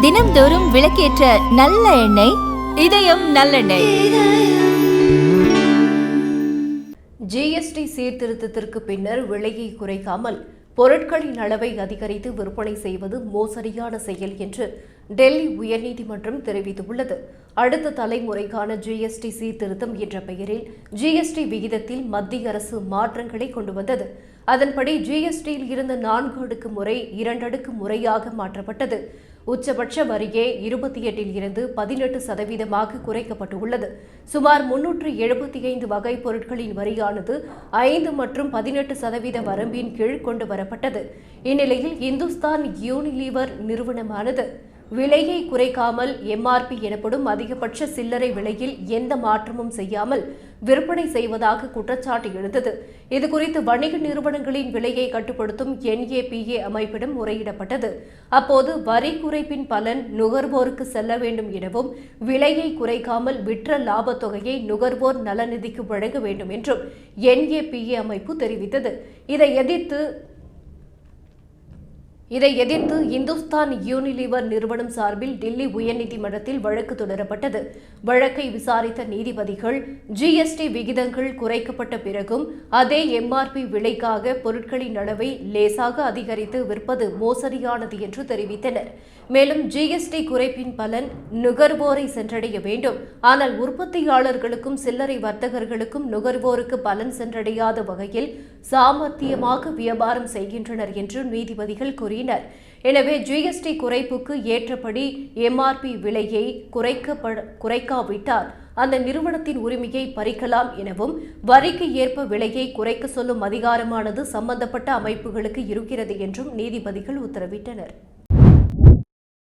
தினம்தோறும் விளக்கேற்ற நல்ல எண்ணெய் இதயம் நல்லெண்ணெய். ஜிஎஸ்டி சீர்திருத்தத்திற்கு பின்னர் விலையை குறைக்காமல் பொருட்களின் அளவை அதிகரித்து விற்பனை செய்வது மோசடியான செயல் என்று டெல்லி உயர்நீதிமன்றம் தெரிவித்துள்ளது. அடுத்த தலைமுறைக்கான ஜிஎஸ்டி சீர்திருத்தம் என்ற பெயரில் ஜிஎஸ்டி விகிதத்தில் மத்திய அரசு மாற்றங்களை கொண்டு வந்தது. அதன்படி ஜிஎஸ்டியில் இருந்த நான்கு அடுக்கு முறை இரண்டடுக்கு முறையாக மாற்றப்பட்டது. உச்சபட்ச வரியே இருபத்தி எட்டில் இருந்து பதினெட்டு சதவீதமாக குறைக்கப்பட்டுள்ளது. சுமார் முன்னூற்று எழுபத்தி ஐந்து வகை பொருட்களின் வரியானது ஐந்து மற்றும் பதினெட்டு சதவீத வரம்பின் கீழ் கொண்டு வரப்பட்டது. இந்நிலையில் இந்துஸ்தான் யூனிலீவர் நிறுவனமானது. விலையை குறைக்காமல் எம்ஆர்பி எனப்படும் அதிகபட்ச சில்லறை விலையில் எந்த மாற்றமும் செய்யாமல் விற்பனை செய்வதாக குற்றச்சாட்டு எழுந்தது. இதுகுறித்து வணிக நிறுவனங்களின் விலையை கட்டுப்படுத்தும் என்ஏபிஏ அமைப்பிடம் முறையிடப்பட்டது. அப்போது வரி குறைப்பின் பலன் நுகர்வோருக்கு செல்ல வேண்டும் எனவும் விலையை குறைக்காமல் விற்ற லாபத் தொகையை நுகர்வோர் நலநிதிக்கு வழங்க வேண்டும் என்றும் என்ஏபிஏ அமைப்பு தெரிவித்தது. இதை எதிர்த்து இதை எதிர்த்து இந்துஸ்தான் யூனிலிவர் நிறுவனம் சார்பில் டெல்லி உயர்நீதிமன்றத்தில் வழக்கு தொடரப்பட்டது. வழக்கை விசாரித்த நீதிபதிகள் ஜிஎஸ்டி விகிதங்கள் குறைக்கப்பட்ட பிறகும் அதே எம்ஆர்பி விலைக்காக பொருட்களின் அளவை லேசாக அதிகரித்து விற்பது மோசடியானது என்று தெரிவித்தனர். மேலும் ஜிஎஸ்டி குறைப்பின் பலன் நுகர்வோரை சென்றடைய வேண்டும். ஆனால் உற்பத்தியாளர்களுக்கும் சில்லறை வர்த்தகர்களுக்கும் நுகர்வோருக்கு பலன் சென்றடையாத வகையில் சாமர்த்தியமாக வியாபாரம் செய்கின்றனர் என்று நீதிபதிகள் கூறினர் எனவே ஜிஎஸ்டி குறைப்புக்கு ஏற்றபடி எம்ஆர்பி விலையை குறைக்கப்பட குறைக்காவிட்டால் அந்த நிறுவனத்தின் உரிமையை பறிக்கலாம் எனவும் வரிக்கு ஏற்ப விலையை குறைக்க சொல்லும் அதிகாரமானது சம்பந்தப்பட்ட அமைப்புகளுக்கு இருக்கிறது என்றும் நீதிபதிகள் உத்தரவிட்டனர்.